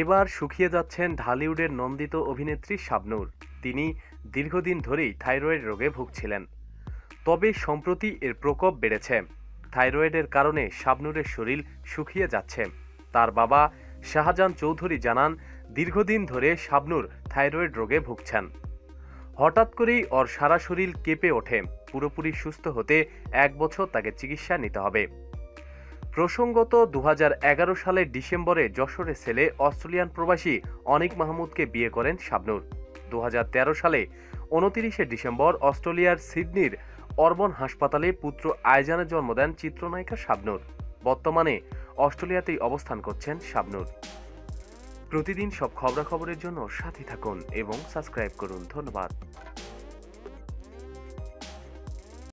এবার শুকিয়ে যাচ্ছেন ঢালিউডের নন্দিত অভিনেত্রী শাবনূর। তিনি দীর্ঘদিন ধরেই থাইরয়েড রোগে ভুগছিলেন। তবে সম্প্রতি এর প্রকোপ বেড়েছে। থাইরয়েডের কারণে শাবনূরের শরীর শুকিয়ে যাচ্ছে। তার বাবা শাহজাহান চৌধুরী জানান, দীর্ঘদিন ধরে শাবনূর থাইরয়েড রোগে ভুগছেন। হঠাৎ করেই ওর সারা শরীর কেঁপে ওঠে। পুরোপুরি সুস্থ হতে এক বছর তাকে চিকিৎসা নিতে হবে। প্রসঙ্গত দু হাজার এগারো সালের ডিসেম্বরে যশোরে ছেলে অস্ট্রেলিয়ান প্রবাসী অনিক মাহমুদকে বিয়ে করেন শাবনূর। দু সালে উনতিরিশে ডিসেম্বর অস্ট্রেলিয়ার সিডনির অরবন হাসপাতালে পুত্র আয়জানের জন্ম দেন চিত্রনায়িকা শাবনূর। বর্তমানে অস্ট্রেলিয়াতেই অবস্থান করছেন শাবনূর। প্রতিদিন সব খবরাখবরের জন্য সাথে থাকুন এবং সাবস্ক্রাইব করুন। ধন্যবাদ।